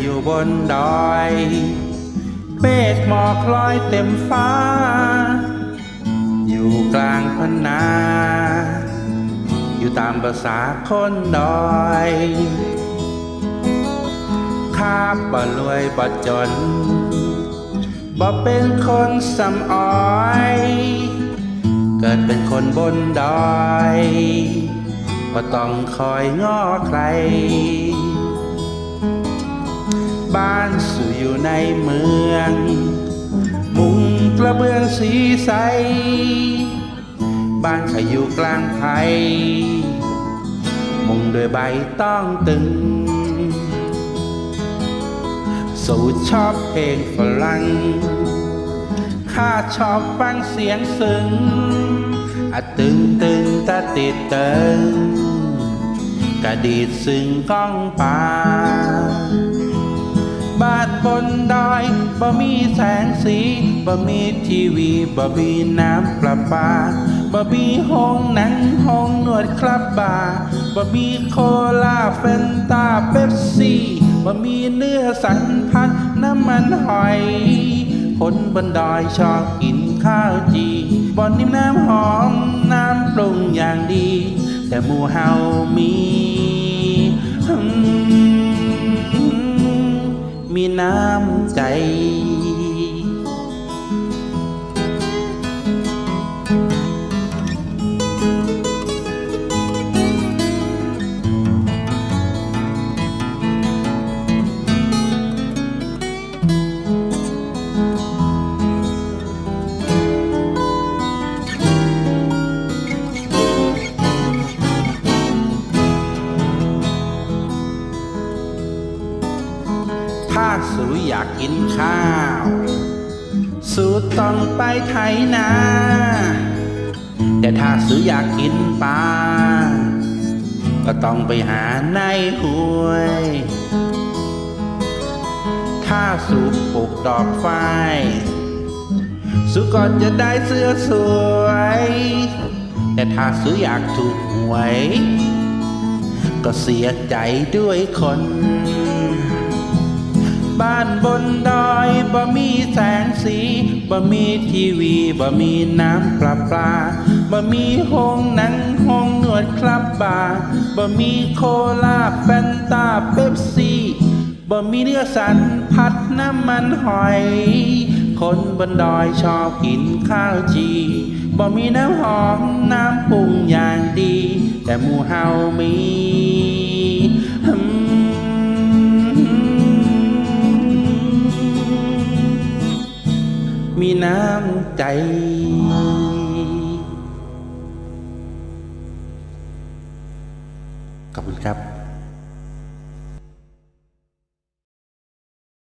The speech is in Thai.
อยู่บนดอยเมฆหมอกลอยเต็มฟ้า อยู่กลางพนา อยู่ตามภาษาคนดอยข้าบ่รวยบ่จนบ่เป็นคนสำอ้อย เกิดเป็นคนบนดอยบ่ต้องคอยง้อใคร เมือง มุงกระเบื้องสีใส บ้านข้อยู่กลางไทย มุงด้วยใบต้องตึง สูตรชอบเพลงฝรั่ง ข้าชอบฟังเสียงซึ้งอะตึงตึงตะติดเติงกระดีดซึ้งก้องป่า บ้านบนดอยบ่มีแสงสีบ่มีทีวีบ่มีน้ำประปาบ่มีห้องหนังห้องนวดครับบาร์บ่มีโคลาเฟนตาเป๊ปซี่บ่มีเนื้อสันพันน้ำมันหอย คนบนดอยชอบกินข้าวจีบ่อนนิ่มน้ำหอมน้ำปรุงอย่างดี แต่หมูเฮามี ถ้าสูอยากกินข้าว สูต้องไปไถนา แต่ถ้าสูอยากกินปลา ก็ต้องไปหาในห้วย ถ้าสูปลูกดอกไฟสูก่อนจะได้เสื้อสวย แต่ถ้าสูอยากถูกหวย ก็เสียใจด้วยคน บ้านบนดอยบ่มีแสงสีบ่มีทีวีบ่มีน้ำประปาบ่มีห้องหนังห้องนวดครับบาร์บ่มีโคลาแฟนตาเป๊ปซี่บ่มีเนื้อสันผัดน้ำมันหอย คนบนดอยชอบกินข้าวจีบ่มีน้ำหอมน้ำปรุงอย่างดี แต่หมูเฮามี มีน้ำใจ ขอบคุณครับ